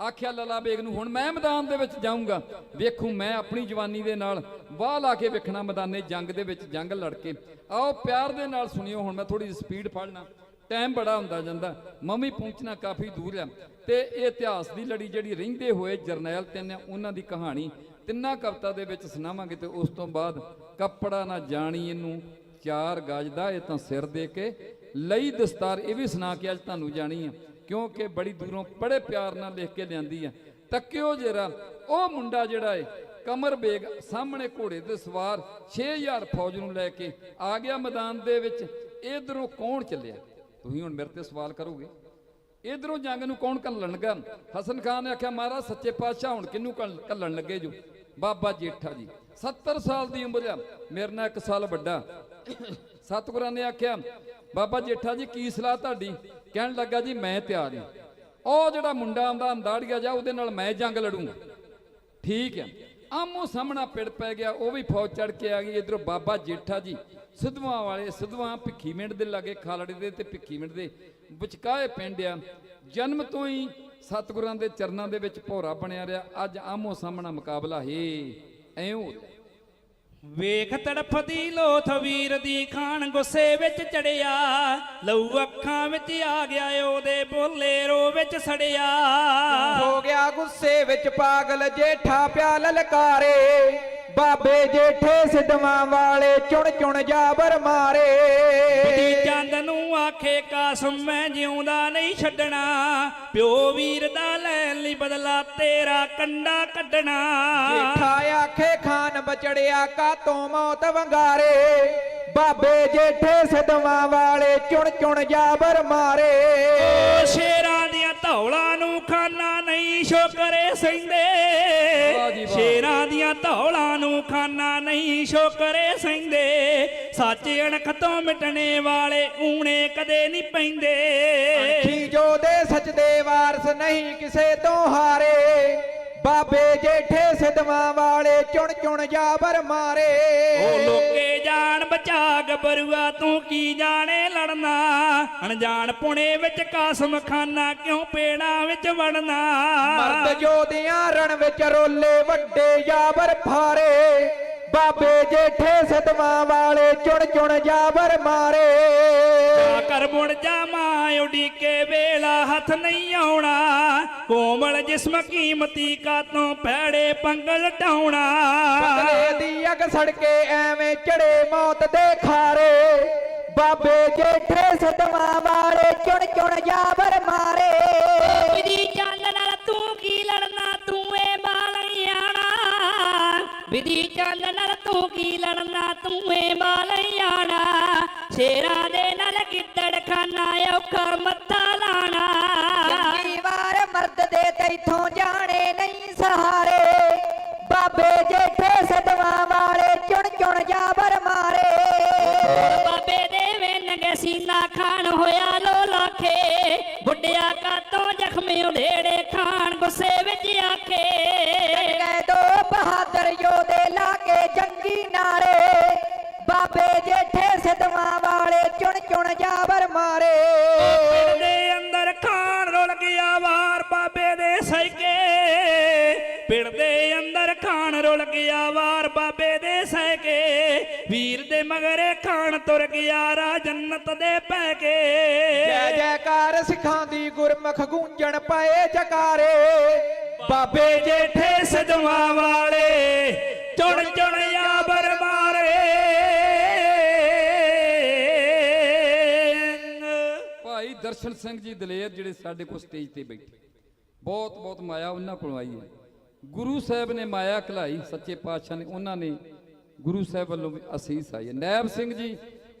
ਆਖਿਆ, ਲਲਾ ਬੇਗ ਨੂੰ, ਹੁਣ ਮੈਂ ਮੈਦਾਨ ਦੇ ਵਿੱਚ ਜਾਊਂਗਾ। ਵੇਖੂ, ਮੈਂ ਆਪਣੀ ਜਵਾਨੀ ਦੇ ਨਾਲ ਵਾਹ ਲਾ ਕੇ ਵੇਖਣਾ ਮੈਦਾਨੇ ਜੰਗ ਦੇ ਵਿੱਚ ਜੰਗ ਲੜ ਕੇ ਆਓ, ਪਿਆਰ ਦੇ ਨਾਲ ਸੁਣਿਓ, ਹੁਣ ਮੈਂ ਥੋੜੀ ਸਪੀਡ ਫੜਨਾ। ਟਾਈਮ ਬੜਾ ਹੁੰਦਾ ਜਾਂਦਾ। ਮੰਮੀ ਪਹੁੰਚਣਾ ਕਾਫੀ ਦੂਰ ਆ। ਤੇ ਇਹ ਇਤਿਹਾਸ ਦੀ ਲੜੀ ਜਿਹੜੀ ਰਹਿੰਦੇ ਹੋਏ ਜਰਨੈਲ ਤਿੰਨ ਉਹਨਾਂ ਦੀ ਕਹਾਣੀ। ਤਿੰਨਾਂ ਕਵਿਤਾ ਦੇ ਵਿੱਚ ਸੁਣਾਵਾਂਗੇ ਤੇ ਉਸ ਤੋਂ ਬਾਅਦ ਕੱਪੜਾ ਨਾ ਜਾਣੀ ਇਹਨੂੰ, ਚਾਰ ਗਜ ਦਾ ਇਹ ਤਾਂ ਸਿਰ ਦੇ ਕੇ ਲਈ ਦਸਤਾਰ ਇਹ ਵੀ ਸੁਣਾ ਕੇ ਅੱਜ ਤੁਹਾਨੂੰ ਜਾਣੀ ਆ, ਕਿਉਂਕਿ ਬੜੀ ਦੂਰੋਂ ਬੜੇ ਪਿਆਰ ਨਾਲ ਲਿਖ ਕੇ ਲਿਆਂਦੀ ਆ। ਤੱਕਿਓ ਜਰਾ, ਉਹ ਮੁੰਡਾ ਜਿਹੜਾ ਏ, ਕਮਰ ਬੇਗ ਸਾਹਮਣੇ ਘੋੜੇ ਤੇ ਸਵਾਰ 6000 ਫੌਜ ਨੂੰ ਲੈ ਕੇ ਆ ਗਿਆ ਮੈਦਾਨ ਦੇ ਵਿੱਚ ਇਧਰੋਂ ਕੌਣ ਚੱਲਿਆ? ਤੁਸੀਂ ਹੁਣ ਮੇਰੇ ਤੇ ਸਵਾਲ ਕਰੋਗੇ? ਇਧਰੋਂ ਜੰਗ ਨੂੰ ਕੌਣ ਘੱਲਣ ਲੱਗਾ ਹਸਨ ਖਾਨ ਨੇ ਆਖਿਆ, ਮਹਾਰਾਜ, ਸੱਚੇ ਪਾਤਸ਼ਾਹ ਹੁਣ ਕਿਹਨੂੰ ਘੱਲ- ਘੱਲਣ ਲੱਗੇ ਜੋ? ਬਾਬਾ ਜੇਠਾ ਜੀ 70 ਸਾਲ ਦੀ ਉਮਰ ਆ, ਮੇਰੇ ਨਾਲ ਇੱਕ ਸਾਲ ਵੱਡਾ। ਸਤਿਗੁਰਾਂ ਨੇ ਆਖਿਆ ਬਾਬਾ ਜੇਠਾ ਜੀ, ਕੀ ਸਲਾਹ ਤੁਹਾਡੀ? ਕਹਿਣ ਲੱਗਾ ਜੀ, ਮੈਂ ਤਿਆਰ ਹਾਂ। ਉਹ ਜਿਹੜਾ ਮੁੰਡਾ ਆਉਂਦਾ ਅੰਦਾੜੀਆ ਜਾ, ਉਹਦੇ ਨਾਲ ਮੈਂ ਜੰਗ ਲੜੂੰਗਾ। ਠੀਕ ਹੈ। ਆਮੋ ਸਾਹਮਣਾ ਪਿੜ ਪੈ ਗਿਆ, ਉਹ ਵੀ ਫੌਜ ਚੜ ਕੇ ਆ ਗਈ। ਇਧਰੋਂ ਬਾਬਾ ਜੇਠਾ ਜੀ ਸਿੱਧਵਾਂ ਵਾਲੇ ਸਿੱਧਵਾਂ ਭਿੱਖੀ ਮਿੰਟ ਦੇ ਲਾਗੇ, ਖਾਲੜੇ ਦੇ ਤੇ ਭਿੱਖੀ ਮਿੰਟ ਦੇ ਵਿਚਕਾਏ ਪਿੰਡ ਆ। ਜਨਮ ਤੋਂ ਹੀ ਸਤਿਗੁਰਾਂ ਦੇ ਚਰਨਾਂ ਦੇ ਵਿੱਚ ਭੋਰਾ ਬਣਿਆ ਰਿਹਾ। ਅੱਜ ਆਮੋ ਸਾਹਮਣਾ ਮੁਕਾਬਲਾ, ਹੈ, ਐਂ ਵੇਖ ਤੜਫਦੀ ਲੋਥ ਵੀਰ ਦੀ ਖਾਨ ਗੁੱਸੇ ਵਿੱਚ ਚੜਿਆ ਲਊ ਅੱਖਾਂ ਵਿੱਚ ਆ ਗਿਆ ਉਹਦੇ ਬੋਲੇ ਰੋ ਵਿੱਚ ਸੜਿਆ। ਹੋ ਗਿਆ ਗੁੱਸੇ ਵਿੱਚ ਪਾਗਲ ਜੇਠਾ ਪਿਆ ਲਲਕਾਰੇ। ਬਾਬੇ ਜੇਠੇ ਸਿੱਧਵਾਂ ਵਾਲੇ ਚੁਣ ਚੁਣ ਜਾਬਰ ਮਾਰੇ। ਦੀ ਚੰਦ ਨੂੰ ਆਖੇ ਕਾਸਮ ਮੈਂ ਜਿਉਂਦਾ ਨਹੀਂ ਛੱਡਣਾ। ਪਿਓ ਵੀਰ ਦਾ ਲੈਣ ਲਈ ਬਦਲਾ ਤੇਰਾ ਕੰਡਾ ਕੱਢਣਾ। ਜੇਠਾ ਆਖੇ ਖਾਨ ਬਚੜਿਆ ਕਾਤੋਂ ਮੌਤ ਵੰਗਾਰੇ। ਬਾਬੇ ਜੇਠੇ ਸਿੱਧਵਾਂ ਵਾਲੇ ਚੁਣ ਚੁਣ ਜਾਬਰ ਮਾਰੇ। ਓ ਸ਼ੇਰਾਂ ਦੀਆਂ ਧੌਲਾਂ ਨੂੰ ਖਾਨਾ ਜੀ ਵਾਹ। ਸ਼ੇਰਾਂ ਦੀਆਂ ਧੌਲਾਂ ਨੂੰ ਖਾਨਾ ਨਹੀਂ ਸ਼ੋਕਰੇ ਸਹਿੰਦੇ ਸੱਚ ਅਣਖ ਤੋਂ ਮਿਟਣੇ ਵਾਲੇ ਊਣੇ ਕਦੇ ਨਹੀਂ ਪੈਂਦੇ। ਅਣਖੀ ਜੋ ਦੇ ਸੱਚ ਦੇ ਵਾਰਸ ਨਹੀਂ ਕਿਸੇ ਤੋਂ ਹਾਰੇ। ਬਾਬੇ ਜੇਠੇ ਸਿੱਧਵਾਂ ਵਾਲੇ ਚੁਣ ਚੁਣ ਜਾਬਰ ਮਾਰੇ। ਉਹ ਲੋਕੇ ਜਾਣ ਬਚਾ ਗਬਰੂਆ ਤੂੰ ਕੀ ਜਾਣੇ ਲੜਨਾ? ਅਣਜਾਣ ਪੁਣੇ ਵਿੱਚ ਕਾਸਮ ਖਾਨਾ ਕਿਉਂ ਪੇੜਾਂ ਵਿੱਚ ਵੜਨਾ? ਮਰਦ ਜੋਧਿਆਂ ਰਣ ਵਿੱਚ ਰੋਲੇ ਵੱਡੇ ਜਾਬਰ ਫਾਰੇ ਬਾਬੇ ਜੇਠੇ ਸਿੱਧਵਾਂ ਵਾਲੇ ਚੁਣ ਚੁਣ ਜਾਬਰ ਮਾਰੇ। ਕਰ ਮੁੜ ਜਾ ਮਾਂ ਉਡੀਕੇ ਵੇਲਾ ਹੱਥ ਨਹੀਂ ਆਉਣਾ। ਕੋਮਲ ਜਿਸਮ ਕੀਮਤੀ ਕਾ ਤੋਂ ਪੈੜੇ ਪੰਗਲ ਢਾਉਣਾ। ਬਦਲੇ ਦੀ ਅਗ ਸੜਕੇ ਐਵੇਂ ਚੜੇ ਮੌਤ ਦੇ ਖਾਰੇ। ਬਾਬੇ ਜੇਠੇ ਸਿੱਧਵਾਂ ਵਾਲੇ ਚੁਣ ਚੁਣ ਜਾਬਰ ਮਾਰੇ। ਵਿਧੀ ਚੰਦ ਨਾਲ ਤੂੰ ਕੀ ਲੜਨਾ ਤੂੰ ਏ ਵਿਧੀ ਚੰਦ ਨਾਲ ਤੂੰ ਕੀ ਲੜਨਾ ਤੂੰ ਏ ਬਾਲਿਆਣਾ ਸ਼ੇਰਾਂ ਦੇ ਨਾਲ ਗਿੱਦੜ ਖਾਨਾ ਔਖਾ ਮੱਥਾ ਲਾਣਾ ਜੰਗੀ ਵਾਰ ਮਰਦ ਦੇ ਤੈਥੋਂ ਜਾਣੇ ਨਹੀਂ ਸਹਾਰੇ ਬਾਬੇ ਜੇਠੇ ਸਦਵਾਂ ਵਾਲੇ ਚੁਣ ਚੁਣ ਜਾਬਰ ਮਾਰੇ ਬਾਬੇ ਦੇ ਵੇਨਗੇ ਸੀਨਾ ਖਾਨ ਹੋਇਆ ਲੋ ਲਾਖੇ ਬੁੱਢਿਆ ਕਾਤੋਂ ਜ਼ਖਮੀ ਉਧੇੜੇ ਖਾਨ ਗੁੱਸੇ ਵਿੱਚ ਆਖੇ ਗਏ ਦੋ ਬਹਾਦਰ ਲਾ ਕੇ ਜੰਗੀ ਨਾਰੇ ਬਾਬੇ ਜੇਠੇ ਸਦਵਾਂ ਵਾਲੇ ਚੁਣ ਚੁਣ ਜਾਬਰ ਮਾਰੇ। ਪਿੰਡ ਦੇ ਅੰਦਰ ਖਾਨ ਰੁਲ ਗਿਆ ਵਾਰ ਬਾਬੇ ਦੇ ਸੈਕੇ ਪਿੰਡ ਦੇ ਅੰਦਰ ਖਾਨ ਰੁਲ ਗਿਆ ਵਾਰ ਬਾਬੇ ਦੇ ਸੈਕੇ ਵੀਰ ਦੇ ਮਗਰੇ ਖਾਨ ਤੁਰ ਗਿਆ ਰਾ ਜੰਨਤ ਦੇ ਪੈ ਕੇ ਜੈ ਜੈਕਾਰ ਸਿੱਖਾਂ ਦੀ ਗੁਰਮੁਖ ਗੂੰਜਣ ਪਏ ਜਕਾਰੇ। ਬਾਬੇ ਜੇਠੇ ਸਜਵਾ ਵਾਲੇ ਚੁਣ ਚੁਣ ਯਾਬਰ ਮਾਰੇ ਭਾਈ ਦਰਸ਼ਨ ਸਿੰਘ ਜੀ ਦਲੇਰ ਜਿਹੜੇ ਸਾਡੇ ਕੋਲ ਸਟੇਜ ਤੇ ਬੈਠੇ। ਬਹੁਤ ਬਹੁਤ ਮਾਇਆ ਉਹਨਾਂ ਕੋਲੋਂ ਆਈ ਹੈ। ਗੁਰੂ ਸਾਹਿਬ ਨੇ ਮਾਇਆ ਖਲਾਈ ਸੱਚੇ ਪਾਤਸ਼ਾਹ ਨੇ, ਉਹਨਾਂ ਨੇ ਗੁਰੂ ਸਾਹਿਬ ਵੱਲੋਂ ਵੀ ਅਸੀਸ ਆਈ ਹੈ। ਨੈਬ ਸਿੰਘ ਜੀ,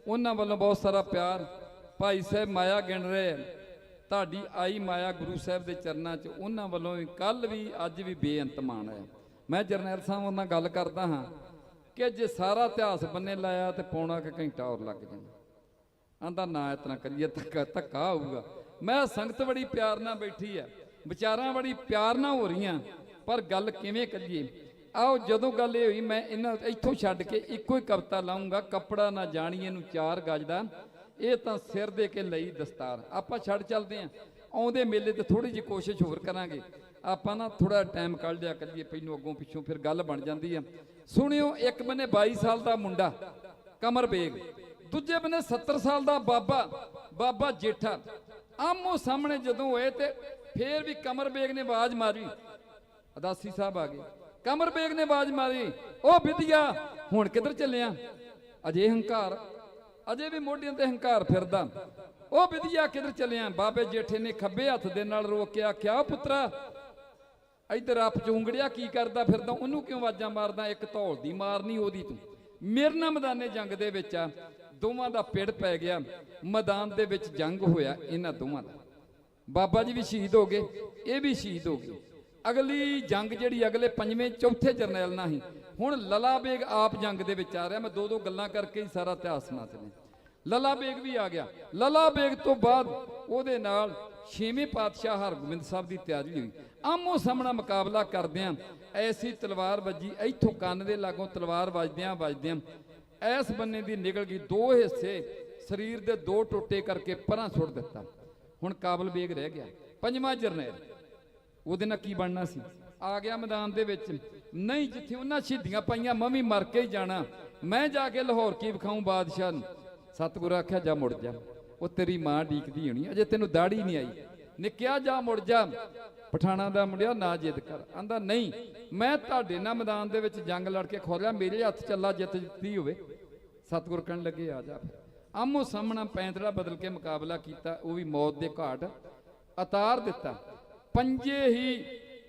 ਉਹਨਾਂ ਵੱਲੋਂ ਬਹੁਤ ਸਾਰਾ ਪਿਆਰ। ਭਾਈ ਸਾਹਿਬ ਮਾਇਆ ਗਿਣ ਰਹੇ ਹੈ। ਤੁਹਾਡੀ ਆਈ ਮਾਇਆ ਗੁਰੂ ਸਾਹਿਬ ਦੇ ਚਰਨਾਂ 'ਚ, ਉਹਨਾਂ ਵੱਲੋਂ ਵੀ ਕੱਲ ਵੀ, ਅੱਜ ਵੀ ਬੇਅੰਤ ਮਾਣ ਹੈ। ਮੈਂ ਜਰਨੈਲ ਸਾਹਿਬ ਨਾਲ ਗੱਲ ਕਰਦਾ ਹਾਂ ਕਿ ਜੇ ਸਾਰਾ ਇਤਿਹਾਸ ਬੰਨੇ ਲਾਇਆ ਤੇ ਪੌਣਾ ਕਿ ਘੰਟਾ ਹੋਰ ਲੱਗ ਜਾਣਾ ਆਂਦਾ ਨਾ ਇਤਨਾ ਕਰੀਏ, ਧੱਕਾ ਧੱਕਾ ਹੋਊਗਾ ਮੈਂ ਸੰਗਤ ਬੜੀ ਪਿਆਰ ਨਾਲ ਬੈਠੀ ਆ। ਵਿਚਾਰਾਂ ਬੜੀ ਪਿਆਰ ਨਾਲ ਹੋ ਰਹੀਆਂ। ਪਰ ਗੱਲ ਕਿਵੇਂ ਕਰੀਏ? ਆਓ, ਜਦੋਂ ਗੱਲ ਇਹ ਹੋਈ, ਮੈਂ ਇਹਨਾਂ ਇੱਥੋਂ ਛੱਡ ਕੇ ਇੱਕੋ ਹੀ ਕਵਿਤਾ ਲਾਉਂਗਾ ਕੱਪੜਾ ਨਾ ਜਾਣੀਏ ਨੂੰ ਚਾਰ ਗੱਜ ਦਾ। ਇਹ ਤਾਂ ਸਿਰ ਦੇ ਕੇ ਲਈ ਦਸਤਾਰ। ਆਪਾਂ ਛੱਡ ਚੱਲਦੇ ਆਂ। ਆਉਂਦੇ ਮੇਲੇ ਤੇ ਥੋੜੀ ਜਿਹੀ ਕੋਸ਼ਿਸ਼ ਹੋਰ ਕਰਾਂਗੇ। ਆਪਾਂ ਨਾ ਥੋੜਾ ਟਾਈਮ ਕੱਢ ਲਿਆ ਕਰੀਏ, ਪਹਿਲੋਂ ਅੱਗੋਂ ਪਿੱਛੋਂ ਫਿਰ ਗੱਲ ਬਣ ਜਾਂਦੀ ਆ। ਸੁਣਿਓ, ਇੱਕ ਬੰਨੇ 22 ਸਾਲ ਦਾ ਮੁੰਡਾ, ਕਮਰ ਬੇਗ। ਦੂਜੇ ਬੰਨੇ 70 ਸਾਲ ਦਾ ਬਾਬਾ ਬਾਬਾ ਜੇਠਾ। ਆਮੋ ਸਾਹਮਣੇ ਜਦੋਂ ਹੋਏ ਤੇ ਫੇਰ ਵੀ ਕਮਰ ਬੇਗ ਨੇ ਆਵਾਜ਼ ਮਾਰੀ। ਅਦਾਸੀ ਸਾਹਿਬ ਆ ਗਏ। ਕਮਰ ਬੇਗ ਨੇ ਆਵਾਜ਼ ਮਾਰੀ। ਉਹ ਵਿਦਿਆ ਹੁਣ ਕਿੱਧਰ ਚੱਲਿਆ? ਅਜੇ ਹੰਕਾਰ। ਅਜੇ ਵੀ ਮੋਢਿਆਂ ਤੇ ਹੰਕਾਰ ਫਿਰਦਾ। ਉਹ ਵਿਦਿਆ ਕਿੱਧਰ ਚੱਲਿਆ? ਬਾਬੇ ਜੇਠੇ ਨੇ ਖੱਬੇ ਹੱਥ ਦੇ ਨਾਲ ਰੋਕ ਕੇ ਆਖਿਆ, "ਓ ਪੁੱਤਰਾ ਇੱਧਰ ਆਪ ਚੁੰਗੜਿਆ ਕੀ ਕਰਦਾ ਫਿਰਦਾ, ਉਹਨੂੰ ਕਿਉਂ ਆਵਾਜ਼ਾਂ ਮਾਰਦਾ? ਇੱਕ ਧੌਲ ਦੀ ਮਾਰਨੀ ਉਹਦੀ ਤੂੰ। ਮੇਰੇ ਨਾਲ ਮੈਦਾਨੇ ਜੰਗ ਦੇ ਵਿੱਚ ਆ, ਦੋਵਾਂ ਦਾ ਪਿੜ ਪੈ ਗਿਆ। ਮੈਦਾਨ ਦੇ ਵਿੱਚ ਜੰਗ ਹੋਇਆ ਇਹਨਾਂ ਦੋਵਾਂ ਦਾ। ਬਾਬਾ ਜੀ ਵੀ ਸ਼ਹੀਦ ਹੋ ਗਏ, ਇਹ ਵੀ ਸ਼ਹੀਦ ਹੋ ਗਏ। ਅਗਲੀ ਜੰਗ ਜਿਹੜੀ ਅਗਲੇ ਪੰਜਵੇਂ, ਚੌਥੇ ਜਰਨੈਲ ਨਾਲ ਸੀ। ਹੁਣ ਲਲਾ ਬੇਗ ਆਪ ਜੰਗ ਦੇ ਵਿੱਚ ਆ ਰਿਹਾ। ਮੈਂ ਦੋ ਦੋ ਗੱਲਾਂ ਕਰਕੇ ਹੀ ਸਾਰਾ ਇਤਿਹਾਸ ਸੁਣਾ ਚਲੇ ਲਲਾ ਬੇਗ ਵੀ ਆ ਗਿਆ। ਲਲਾ ਬੇਗ ਤੋਂ ਬਾਅਦ ਉਹਦੇ ਨਾਲ ਛੇਵੇਂ ਪਾਤਸ਼ਾਹ ਹਰਗੋਬਿੰਦ ਸਾਹਿਬ ਦੀ ਤਿਆਰੀ ਹੋਈ। ਆਮੋ ਸਾਹਮਣਾ ਮੁਕਾਬਲਾ ਕਰਦਿਆਂ ਐਸੀ ਤਲਵਾਰ ਵੱਜੀ, ਇੱਥੋਂ ਕੰਨ ਦੇ ਲਾਗੋਂ ਤਲਵਾਰ ਵੱਜਦਿਆਂ ਵੱਜਦਿਆਂ ਐਸ ਬੰਨੇ ਦੀ ਨਿਕਲ ਗਈ ਦੋ ਹਿੱਸੇ, ਸਰੀਰ ਦੇ ਦੋ ਟੋਟੇ ਕਰਕੇ ਪਰਾਂ ਸੁੱਟ ਦਿੱਤਾ। ਹੁਣ ਕਾਬਲ ਬੇਗ ਰਹਿ ਗਿਆ। ਪੰਜਵਾਂ ਜਰਨੈਲ। ਉਹਦੇ ਨਾਲ ਕੀ ਬਣਨਾ ਸੀ? ਆ ਗਿਆ ਮੈਦਾਨ ਦੇ ਵਿੱਚ। ਨਹੀਂ, ਜਿੱਥੇ ਉਹਨਾਂ ਸ਼ਹੀਦੀਆਂ ਪਾਈਆਂ, ਮੈਂ ਵੀ ਮਰ ਕੇ ਹੀ ਜਾਣਾ। ਮੈਂ ਜਾ ਕੇ ਲਾਹੌਰ ਕੀ ਵਿਖਾਉਂ ਬਾਦਸ਼ਾਹ ਨੂੰ? ਸਤਿਗੁਰ ਆਖਿਆ, ਜਾ ਮੁੜ ਜਾ। ਉਹ ਤੇਰੀ ਮਾਂ ਡੀਕਦੀ ਹੋਣੀ ਅਜੇ ਤੈਨੂੰ ਦਾੜੀ ਨਹੀਂ ਆਈ। ਨਿੱਕਿਆ, ਜਾ ਮੁੜ ਜਾ। ਪਠਾਣਾ ਦਾ ਮੁੰਡਿਆ, ਨਾ ਜਿੱਦ ਕਰ। ਆਂਦਾ, ਨਹੀਂ, ਮੈਂ ਤੁਹਾਡੇ ਨਾਲ ਮੈਦਾਨ ਦੇ ਵਿੱਚ ਜੰਗ ਲੜ ਕੇ ਖੋਲਿਆ। ਮੇਰੇ ਹੱਥ ਚੱਲਾ ਜਿੱਤ ਜਿੱਤੀ ਹੋਵੇ। ਸਤਿਗੁਰ ਕਹਿਣ ਲੱਗੇ, ਆ ਜਾ ਆਮੋ ਸਾਹਮਣਾ ਪੈਂਤੜਾ ਬਦਲ ਕੇ ਮੁਕਾਬਲਾ ਕੀਤਾ। ਉਹ ਵੀ ਮੌਤ ਦੇ ਘਾਟ ਅਤਾਰ ਦਿੱਤਾ। ਪੰਜੇ ਹੀ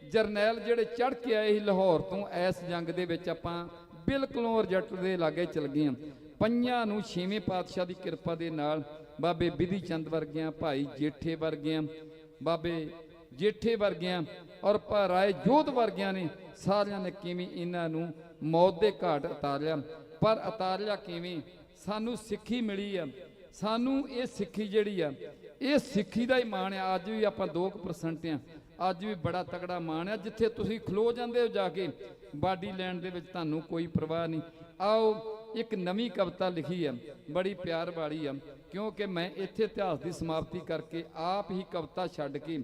ਜਰਨੈਲ ਜਿਹੜੇ ਚੜ ਕੇ ਆਏ ਸੀ ਲਾਹੌਰ ਤੋਂ, ਇਸ ਜੰਗ ਦੇ ਵਿੱਚ ਆਪਾਂ ਬਿਲਕੁਲੋਂ ਰਿਜਲਟ ਦੇ ਲਾਗੇ ਚਲ ਗਏ ਹਾਂ। ਪੰਜਾਂ ਨੂੰ ਛੇਵੇਂ ਪਾਤਸ਼ਾਹ ਦੀ ਕਿਰਪਾ ਦੇ ਨਾਲ ਬਾਬੇ ਬਿਧੀ ਚੰਦ ਵਰਗਿਆਂ, ਭਾਈ ਜੇਠੇ ਵਰਗਿਆਂ, ਬਾਬੇ ਜੇਠੇ ਵਰਗਿਆਂ ਔਰ ਭਾ ਰਾਏ ਜੋਧ ਵਰਗਿਆਂ ਨੇ ਸਾਰਿਆਂ ਨੇ ਕਿਵੇਂ ਇਹਨਾਂ ਨੂੰ ਮੌਤ ਦੇ ਘਾਟ ਉਤਾਰਿਆ, ਪਰ ਉਤਾਰਿਆ ਕਿਵੇਂ? ਸਾਨੂੰ ਸਿੱਖੀ ਮਿਲੀ ਆ। ਸਾਨੂੰ ਇਹ ਸਿੱਖੀ ਜਿਹੜੀ ਆ, ਇਹ ਸਿੱਖੀ ਦਾ ਹੀ ਮਾਣ ਆ। ਅੱਜ ਵੀ ਆਪਾਂ 2% ਆ। ਅੱਜ ਵੀ ਬੜਾ ਤਕੜਾ ਮਾਣ ਆ। ਜਿੱਥੇ ਤੁਸੀਂ ਖਲੋ ਜਾਂਦੇ ਹੋ ਜਾ ਕੇ, ਬਾਡੀ ਲੈਣ ਦੇ ਵਿੱਚ ਤੁਹਾਨੂੰ ਕੋਈ ਪਰਵਾਹ ਨਹੀਂ। ਆਓ ਇੱਕ ਨਵੀਂ ਕਵਿਤਾ ਲਿਖੀ ਆ ਬੜੀ ਪਿਆਰ ਵਾਲੀ ਆ ਕਿਉਂਕਿ ਮੈਂ ਇੱਥੇ ਇਤਿਹਾਸ ਦੀ ਸਮਾਪਤੀ ਕਰਕੇ ਆਪ ਹੀ ਕਵਿਤਾ ਛੱਡ ਕੇ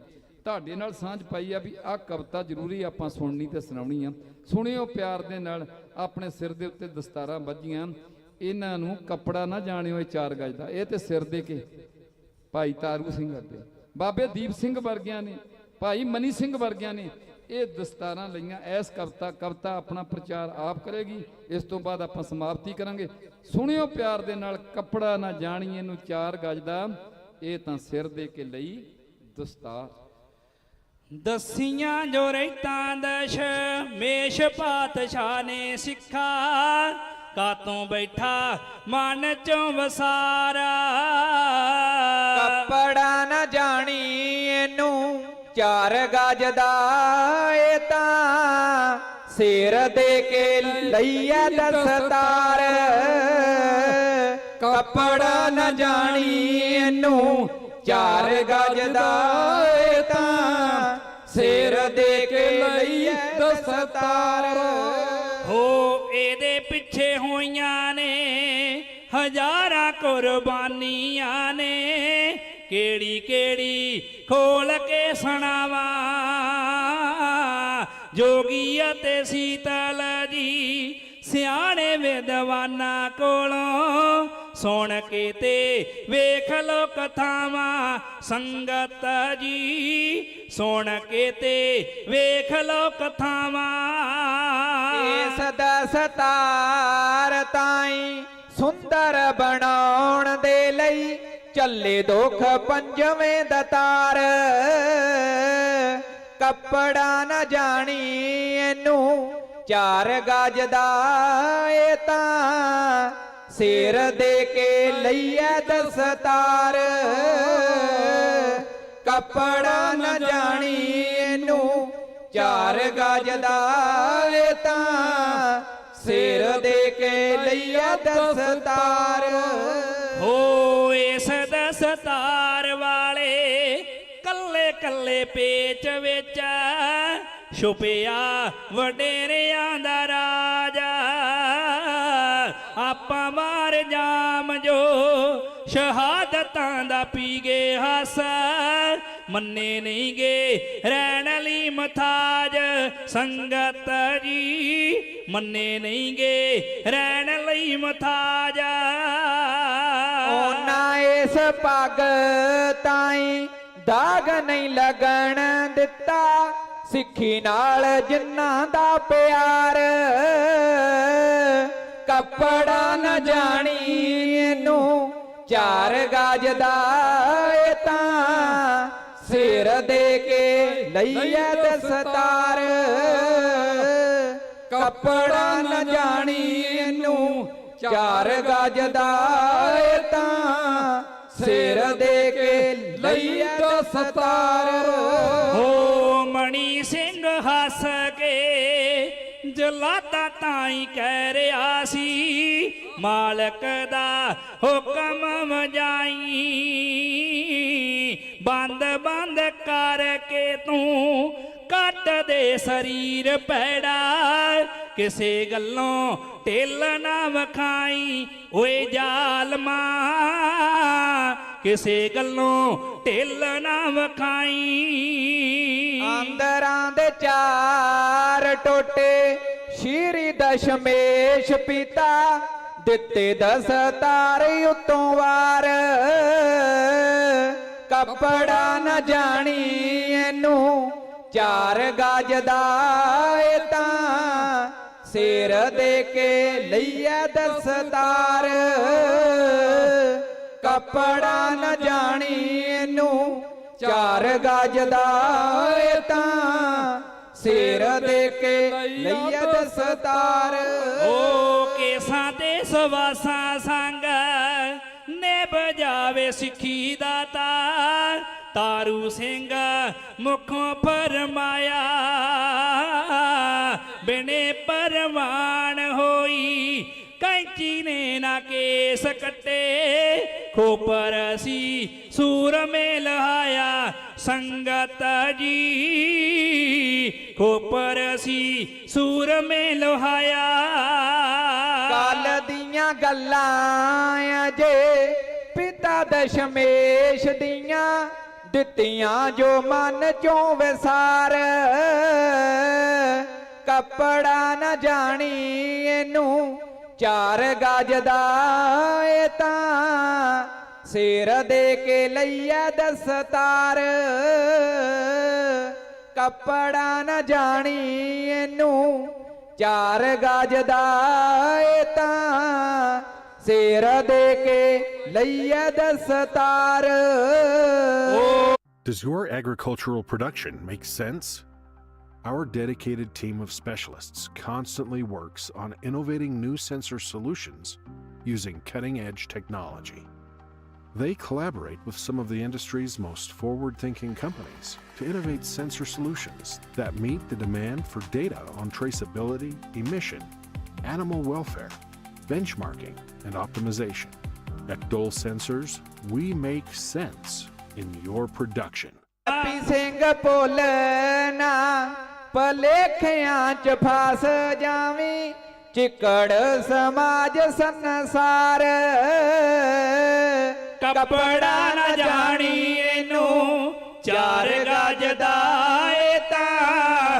ਤੁਹਾਡੇ ਨਾਲ ਸਾਂਝ ਪਾਈ ਆ ਵੀ ਆਹ ਕਵਿਤਾ ਜ਼ਰੂਰੀ ਆਪਾਂ ਸੁਣਨੀ ਤੇ ਸੁਣਾਉਣੀ ਆ। ਸੁਣਿਓ ਪਿਆਰ ਦੇ ਨਾਲ, ਆਪਣੇ ਸਿਰ ਦੇ ਉੱਤੇ ਦਸਤਾਰਾਂ ਵੱਜੀਆਂ, ਇਹਨਾਂ ਨੂੰ ਕੱਪੜਾ ਨਾ ਜਾਣਿਓ ਇਹ ਚਾਰ ਗਜ ਦਾ, ਇਹ ਤੇ ਸਿਰ ਦੇ ਕੇ ਭਾਈ ਤਾਰੂ ਸਿੰਘ ਅੱਗੇ ਬਾਬੇ ਦੀਪ ਸਿੰਘ ਵਰਗਿਆਂ ਨੇ, ਭਾਈ ਮਨੀ ਸਿੰਘ ਵਰਗਿਆਂ ਨੇ ਇਹ ਦਸਤਾਰਾਂ ਲਈਆਂ ਐਸ ਕਵਿਤਾ ਕਵਿਤਾ ਆਪਣਾ ਪ੍ਰਚਾਰ ਆਪ ਕਰੇਗੀ ਇਸ ਤੋਂ ਬਾਅਦ ਆਪਾਂ ਸਮਾਪਤੀ ਕਰਾਂਗੇ। ਸੁਣਿਓ ਪਿਆਰ ਦੇ ਨਾਲ ਕੱਪੜਾ ਨਾ ਜਾਣੀਏ ਨੂੰ ਚਾਰ ਗਜ ਦਾ ਇਹ ਤਾਂ ਸਿਰ ਦੇ ਕੇ ਲਈ ਦਸਤਾਰ। ਦਸੀਆਂ ਜੋ ਰੈਤਾਂ ਦਸ਼ ਮੇਸ਼ ਪਾਤਸ਼ਾਹ ਨੇ ਸਿੱਖਾ ਕਾਤੋਂ ਬੈਠਾ ਮਨ ਚੋਂ ਵਸਾਰਾ। ਕੱਪੜਾ ਨਾ ਜਾਣੀ ਚਾਰ ਗਜ ਦਾ ਇਹ ਤਾਂ ਸਿਰ ਦੇ ਕੇ ਲਈਆ ਦਸਤਾਰ। ਕੱਪੜਾ ਨਾ ਜਾਣੀ ਇਹਨੂੰ ਚਾਰ ਗਜ ਦਾ ਇਹ ਤਾਂ ਸਿਰ ਦੇ ਕੇ ਲਈਆ ਦਸਤਾਰ। ਹੋ ਇਹਦੇ ਪਿੱਛੇ ਹੋਈਆਂ ਨੇ ਹਜ਼ਾਰਾਂ ਕੁਰਬਾਨੀਆਂ ਨੇ। ਕਿਹੜੀ ਕਿਹੜੀ ਖੋਲ ਕੇ ਸੁਣਾਵਾਂ? ਜੋਗੀ ਅਤੇ ਸੀਤਲ ਜੀ ਸਿਆਣੇ ਵਿਦਵਾਨਾਂ ਕੋਲੋਂ ਸੁਣ ਕੇ ਤੇ ਵੇਖ ਲੋ ਕਥਾਵਾਂ। ਸੰਗਤ ਜੀ ਸੁਣ ਕੇ ਤੇ ਵੇਖ ਲੋ ਕਥਾਵਾਂ। ਇਸ ਦਸਤਾਰ ਤਾਈ ਸੁੰਦਰ ਬਣਾਉਣ ਦੇ ਲਈ ਚੱਲੇ ਦੁਖ ਪੰਜਵੇਂ ਦਤਾਰ ਕੱਪੜਾ ਨਾ ਜਾਣੀ ਇਹਨੂੰ, ਚਾਰ ਗਜ ਦਾ ਇਹ ਤਾਂ। ਸਿਰ ਦੇ ਕੇ ਲਈਐ ਦਸਤਾਰ। ਕੱਪੜਾ ਨਾ ਜਾਣੀ ਇਹਨੂੰ, ਚਾਰ ਗਜ ਦਾ ਇਹ ਤਾਂ। ਸਿਰ ਦੇ ਕੇ ਲਈਆ ਦਸਤਾਰ। ਵਿੱਚ ਛੁਪਿਆ ਵਡੇਰਿਆਂ ਦਾ ਰਾਜਾ। ਆਪਾਂ ਮਾਰ ਜਾਮ ਜੋ ਸ਼ਹਾਦਤਾਂ ਦਾ ਪੀਗੇ ਹੱਸ। ਮੰਨੇ ਨਹੀਂ ਗੇ ਰਹਿਣ ਲਈ ਮਥਾਜ ਸੰਗਤ ਜੀ। ਮੰਨੇ ਨਹੀਂ ਗੇ ਰਹਿਣ ਲਈ ਮਥਾਜ। ਉਹਨਾਂ ਇਸ ਪੱਗ ਤਾਈ ਦਾਗ ਨਹੀਂ ਲਗਣ ਦਿੱਤਾ। ਸਿੱਖੀ ਨਾਲ ਜਿੰਨਾ ਦਾ ਪਿਆਰ, ਕੱਪੜਾ ਨਾ ਜਾਣੀ ਇਹਨੂੰ, ਚਾਰ ਗਾਜ ਦਾ ਤਾਂ ਸਿਰ ਦੇ ਕੇ ਲਈਐ ਸਤਾਰ। ਕੱਪੜਾ ਨਾ ਜਾਣੀ ਇਹਨੂੰ, ਚਾਰ ਗਾਜ ਦਾ ਤਾਂ ਸਿਰ ਦੇ ਕੇ ਲਈਐ ਦਸਤਾਰ ਹੋ ਮਣੀ ਸਿੰਘ ਹੱਸ ਕੇ ਜਲਾਦਾ ਤਾਈ ਕਹਿ ਰਿਹਾ ਸੀ, ਮਾਲਕ ਦਾ ਹੁਕਮ ਮਜਾਈ। ਬੰਦ ਬੰਦ ਕਰਕੇ ਤੂੰ ਕੱਟ ਦੇ ਸਰੀਰ ਪੈੜਾ ਕਿਸੇ ਗੱਲੋਂ ਢਿੱਲ ਨਾ ਵਖਾਈ, ਓਏ ਜ਼ਾਲਮਾ। ਕਿਸੇ ਗੱਲੋਂ ਢਿੱਲ ਨਾ ਵਖਾਈ। ਅੰਦਰਾਂ ਦੇ ਚਾਰ ਟੋਟੇ, ਸ਼ੀਰੀ ਦਸ਼ਮੇਸ਼ ਪਿਤਾ, ਦਿੱਤੇ ਦਸ ਤਾਰੇ ਉਤੋਂ ਵਾਰ। ਕੱਪੜਾ ਨਾ ਜਾਣੀ ਇਹਨੂੰ, ਚਾਰ ਗਜ ਦਾ ਏ ਤਾਂ। ਸਿਰ ਦੇ ਕੇ ਲਈਐ ਦਸਤਾਰ। ਕੱਪੜਾ ਨਾ ਜਾਣੀ ਇਹਨੂੰ ਚਾਰ ਗਜ ਦਾ ਤਾਂ ਸਿਰ ਦੇ ਕੇ ਲਈਐ ਦਸਤਾਰ ਓ ਕੇਸਾਂ ਤੇ ਸਵਾਸਾਂ ਸੰਗ ਨੇ ਬਜਾਵੇ ਸਿੱਖੀ ਦਾ ਤਾਰ। ਤਾਰੂ ਸਿੰਘ ਮੁਖੋਂ ਫਰਮਾਇਆ, ਬਿਨੇ ਪਰਵਾਨ ਕੈਂਚੀ ਨੇ ਨਾ ਕੇਸ ਕੱਟੇ। ਖੋਪਰ ਸੀ ਸੂਰ ਮੇ ਲਹਾਇਆ ਸੰਗਤ ਜੀ। ਖੋਪਰ ਸੀ ਸੂਰ ਮੇ ਲਹਾਇਆ। ਕੱਲ ਦੀਆਂ ਗੱਲਾਂ ਅਜੇ ਪਿਤਾ ਦਸ਼ਮੇਸ਼ ਦੀਆਂ, ਦਿੱਤੀਆਂ ਜੋ ਮਨ ਚੋਂ ਵਿਸਾਰ। ਕੱਪੜਾ ਨਾ ਜਾਣੀ ਇਹਨੂੰ ਚਾਰ ਗਜ ਦਾ ਏ ਤਾਂ ਸਿਰ ਦੇ ਕੇ ਲਈਆ ਦਸਤਾਰ ਕੱਪੜਾ ਨਾ ਜਾਣੀ ਇਹਨੂੰ ਚਾਰ ਗਜ ਦਾ ਏ ਤਾਂ ਸਿਰ ਦੇ ਕੇ ਲਈਆ ਦਸਤਾਰ Does your agricultural production make sense? Our dedicated team of specialists constantly works on innovating new sensor solutions using cutting edge technology. They collaborate with some of the industry's most forward thinking companies to innovate sensor solutions that meet the demand for data on traceability, emission, animal welfare, benchmarking, and optimization. At Dole Sensors, we make sense in your production. ਭਲੇਖਿਆਂ ਚ ਫਸ ਜਾਵੀਂ ਚਿਕੜ ਸਮਾਜ ਸੰਸਾਰ। ਕੱਪੜਾ ਨਾ ਜਾਣੀ ਇਹਨੂੰ ਚਾਰ ਗਜ ਦਾ ਏ ਤਾਂ।